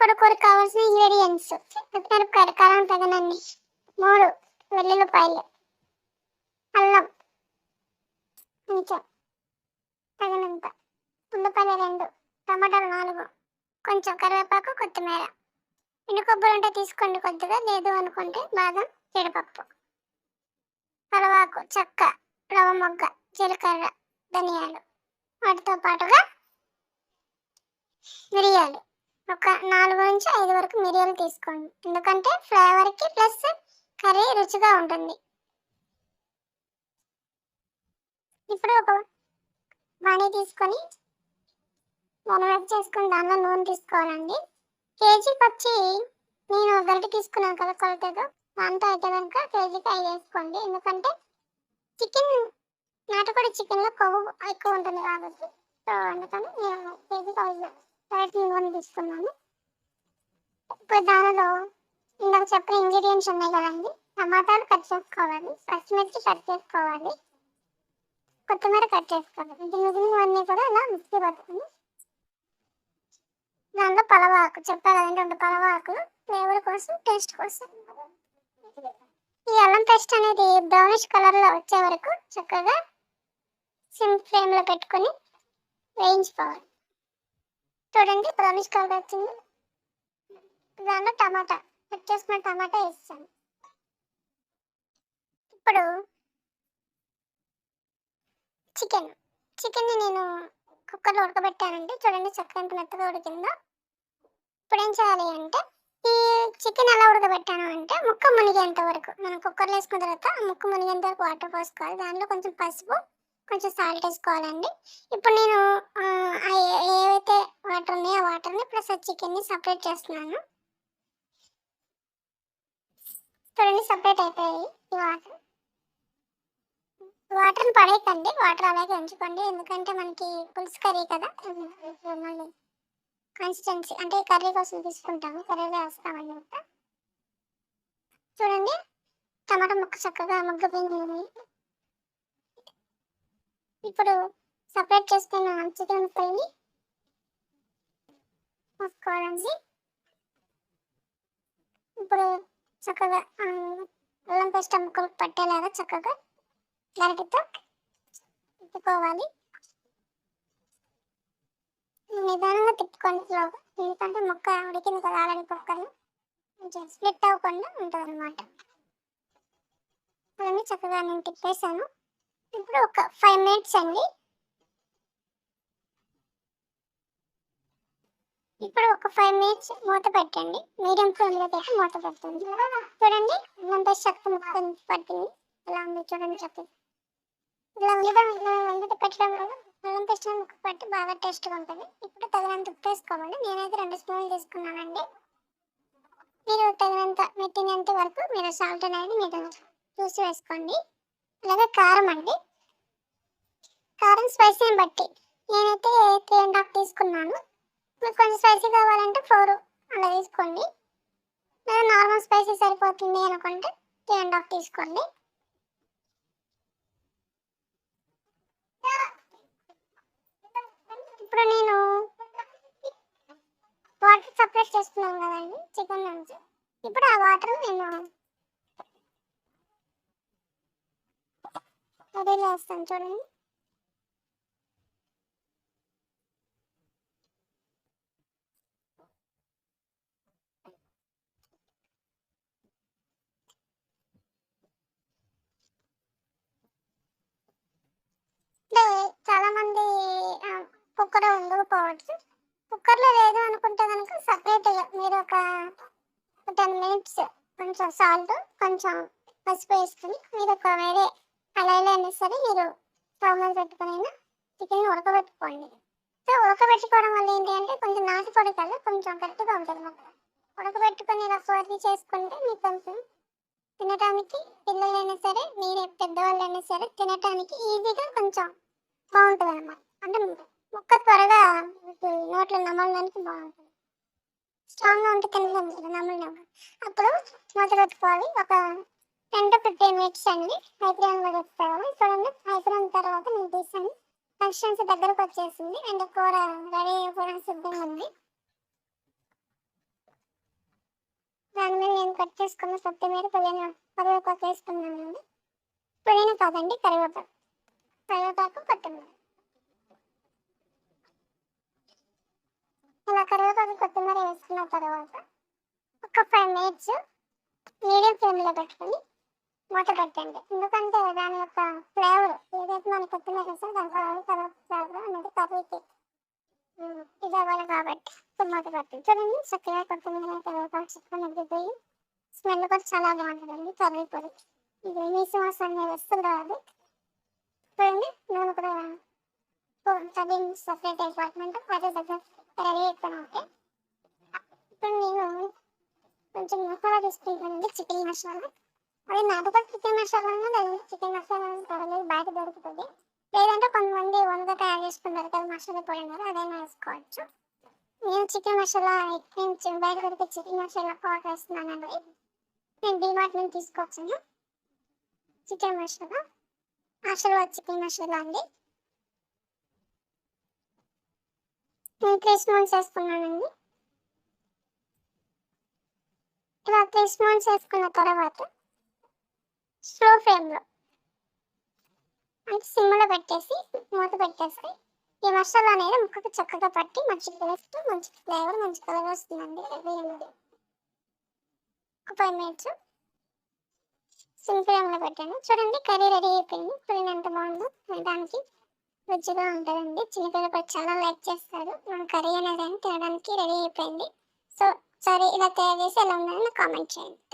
నాటుకోడి కావాల్సిన ఇంగ్రీడియంట్స్ పచ్చిమిరపకాయలు కారం తగనండి మూడు వెల్లుల్లిపాయలు. అల్లం. కొంచెం తగినంత. ఉల్లిపాయలు రెండు. టమాటాలు నాలుగు. కొంచెం కరివేపాకు కొత్తిమీర. ఎండు కొబ్బరి ఉంటే తీసుకోండి కొద్దిగా. లేదు అనుకుంటే బాదం జీడిపప్పు. పలవాకు చెక్క రవ మొగ్గ జీలకర్ర ధనియాలు. వాటితో పాటుగా మిరియాలు. ఒక నాలుగు నుంచి ఐదు వరకు మిరియాలు తీసుకోండి. ఎందుకంటే ఫ్లేవర్కి ప్లస్ కర్రీ రుచిగా ఉంటుంది. ఇప్పుడు ఒక బాణీ తీసుకొని నూనె వేడి చేసుకుని దానిలో నూనె తీసుకోవాలండి. కేజీ పచ్చి నేను గరిట తీసుకున్నాను కదా కొలతగా దాంతో అయితే కనుక కేజీకి ఐదు వేసుకోండి. ఎందుకంటే చికెన్ నాటుకోడి చికెన్లో కొవ్వు ఎక్కువ ఉంటుంది కాబట్టి. సో అందుకని నేను కేజీకి ఐదు థర్టీన్ వన్ తీసుకున్నాను ఇప్పుడు దానిలో ఇందాక చెప్పిన ఇంగ్రీడియంట్స్ ఉన్నాయి కదండి టమాటాలు కట్ చేసుకోవాలి పచ్చిమిర్చి కట్ చేసుకోవాలి కొత్తిమీర కట్ చేసుకోవాలి. ఇది మిగిలినవన్నీ కూడా ఇలా మిక్సీ పట్టుకుని దాంట్లో పలవాకు చెప్పా కదండి రెండు పలవాకులు ఫ్లేవర్ కోసం టేస్ట్ కోసం. ఈ అల్లం పేస్ట్ అనేది బ్రౌనిష్ కలర్లో వచ్చే వరకు చక్కగా సిమ్ ఫ్లేమ్లో పెట్టుకొని వేయించుకోవాలి. చూడండి బ్రౌనిష్ కలర్ వచ్చింది. దాంట్లో టమాటా కట్ చేసుకున్న టమాటా వేస్తాను ఇప్పుడు చికెన్ చికెన్ని నేను కుక్కర్లో ఉడకబెట్టానండి. చూడండి చక్కగా ఎంత మెత్తగా ఉడికిందో. ఇప్పుడు ఏం చేయాలి అంటే ఈ చికెన్ ఎలా ఉడకబెట్టాను అంటే ముక్క మునిగేంత వరకు మనం కుక్కర్లో వేసుకున్న తర్వాత ముక్క మునిగేంత వరకు వాటర్ పోసుకోవాలి. దానిలో కొంచెం పసుపు కొంచెం సాల్ట్ వేసుకోవాలండి. ఇప్పుడు నేను ఏవైతే వాటర్ ఉన్నాయో ఆ వాటర్ని ప్లస్ ఆ చికెన్ని సపరేట్ చేస్తున్నాను. చూడండి సపరేట్ అయిపోయాయి ఈ వాటర్. వాటర్ని పడేయకండి వాటర్ అలాగే ఉంచుకోండి. ఎందుకంటే మనకి పులుసు కర్రీ కదా. మళ్ళీ కన్సిస్టెన్సీ అంటే కర్రీ కోసం తీసుకుంటాము. కర్రీలో వేస్తామన్నమాట చూడండి టమాటా ముక్క చక్కగా ముగ్గుపోయింది ఇప్పుడు సపరేట్ చేసుకున్న చికెన్ ముక్కల్ని వేసుకోవాలండి ఇప్పుడు చక్కగా అల్లం పేస్ట్ ముక్కలు పట్టేలాగా చక్కగా గరిటితో తిప్పుకోవాలి. నిదానంగా తిప్పుకోండి. స్లోగా ఎందుకంటే మొక్క ఉడికింది కదా ఆల్రెడీ కుక్కర్లో కొంచెం స్ప్లిట్ అవ్వకుండా ఉంటుంది అనమాట అవన్నీ చక్కగా నేను తిప్పేశాను. ఇప్పుడు ఒక ఫైవ్ మినిట్స్ అండి. ఇప్పుడు ఒక ఫైవ్ మినిట్స్ మూత పెట్టండి. మీడియం ఫ్లేమ్లో పెట్టి మూత పెట్టండి చూడండి శక్తి పట్టింది ఇలా ఉంది చూడండి చెప్పండి ఇలా ఉండడం పెట్టడం వల్ల అల్లం పేస్ట్ ముక్క పట్టి బాగా టేస్ట్గా ఉంటుంది. ఇప్పుడు తగినంత ఉప్పు వేసుకోవాలి నేనైతే రెండు స్పూన్లు తీసుకున్నానండి. మీరు తగినంత మెట్టినంత వరకు మీరు సాల్ట్ అనేది మీరు చూసి వేసుకోండి. అలాగే కారం అండి. కారం స్పైసీని బట్టి నేనైతే త్రీ అండ్ హాఫ్ తీసుకున్నాను మీకు కొంచెం స్పైసీ కావాలంటే ఫోర్ అలా తీసుకోండి. లేదా నార్మల్ స్పైసీ సరిపోతుంది అనుకుంటే త్రీ అండ్ హాఫ్ తీసుకోండి ఇప్పుడు నేను వాటర్ సపరేట్ చేస్తున్నాను కదండి చికెన్ నుంచి. ఇప్పుడు ఆ వాటర్ నేను రెడీ చేస్తాను చూడండి. అంటే చాలా మంది కుక్కర్ ఉండకపోవచ్చు కుక్కర్లో లేదు అనుకుంటే కనుక సపరేట్గా మీరు ఒక టెన్ మినిట్స్ కొంచెం సాల్ట్ కొంచెం పసుపు వేసుకుని మీరు ఒక వేరే కళాయిలో అయినా సరే మీరు స్టవ్ పెట్టుకునైనా చికెన్ ఉడకబెట్టుకోండి. సో ఉడకబెట్టుకోవడం వల్ల ఏంటి అంటే కొంచెం నాటుకోడి కదా కొంచెం గట్టిగా ఉంటుంది మొక్క ఉడకబెట్టుకుని ఇలా చేసుకుంటే మీకు కొంచెం తినటానికి పిల్లలైనా సరే మీరు పెద్దవాళ్ళైనా సరే తినటానికి ఈజీగా కొంచెం బాగుంటుంది అనమాట అంటే ముక్క త్వరగా నోట్లో నమలడానికి బాగుంటుంది. స్ట్రాంగ్గా ఉంటే తినలేము కదా నమలడం అప్పుడు మొదలు పెట్టుకోవాలి. ఒక టెన్ టు ఫిఫ్టీన్ మినిట్స్ అండి. హైదరాబాద్ కూడా పెట్టుకోవాలి చూడండి హై తర్వాత నేను తీసాను. ఫంక్షన్స్ దగ్గరకు వచ్చేసింది. అండ్ కూర రెడీ అయిపోవడం సిద్ధంగా ఉంది. దాని మీద నేను కట్ చేసుకున్న కొత్తిమీర పుదీనా కరివేపాకు వేసుకున్నానండి పుదీనా కాదండి కరివేపాకు. కరివేపాకు కొత్తిమీర. ఇలా కరివేపాకు కొత్తిమీర వేసుకున్న తర్వాత ఒక ఫైవ్ మినిట్స్ మీడియం ఫ్లేమ్లో పెట్టుకొని మూత పెట్టండి. ఎందుకంటే దాని యొక్క ఫ్లేవర్ ఏదైతే మనం కొత్తిమీర వేస్తే దాని ఫ్లేవర్ ఫ్లేవర్ అనేది కర్రీకి ఇది అవ్వాలి కాబట్టి మూత పెట్టండి. చూడండి చక్కగా కొత్తిమీర కరివేపాకు చక్కగా మగ్గిపోయి స్మెల్ కూడా చాలా బాగుంటుందండి కర్రీ పొడి ఇది నీసు వాసన వస్తుంది అది. చూడండి నూనె కూడా కర్రీ సపరేట్ అయిపోతుందంటే అదే దగ్గర రెడీ అయిపోయినట్టే ఇప్పుడు నేను కొంచెం మసాలా తీసుకుంటానండి చికెన్ మసాలా. అవి నాటుకోడి చికెన్ మసాలా చికెన్ మసాలా పర్వాలేదు బయట దొరుకుతుంది. లేదంటే కొంతమంది వంద తయారు చేసుకుంటారు కదా మసాలా పొడి అనేది అదైనా వేసుకోవచ్చు. నేను చికెన్ మసాలా నేను బయట దొరికే చికెన్ మసాలా పౌడర్ వేస్తున్నానండి నేను డిమార్ట్ నుంచి తీసుకొచ్చాను చికెన్ మసాలా ఆశీర్వాద్ చికెన్ మసాలా అండి. నేను త్రీ స్పూన్స్ వేసుకున్నానండి. ఇలా త్రీ స్పూన్స్ వేసుకున్న తర్వాత స్లో ఫ్లేమ్లో. అంటే సిమ్లో పెట్టేసి మూత పెట్టేసి ఈ మసాలా అనేది ముక్కకు చక్కగా పట్టి మంచి టేస్ట్ మంచి ఫ్లేవర్ మంచి కలర్ వస్తుందండి వేయండి ఒక ఫైవ్ మినిట్స్ సిమ్ ఫ్లేమ్లో పెట్టాను. చూడండి కర్రీ రెడీ అయిపోయింది. పులిని ఎంత బాగుందో. తినడానికి రుచిగా ఉంటుందండి. చిన్నపిల్లలు కూడా చాలా లైక్ చేస్తారు. మన కర్రీ అనేది తినడానికి రెడీ అయిపోయింది. సో సరే ఇలా తయారు చేసి ఎలా ఉందని కామెంట్ చేయండి.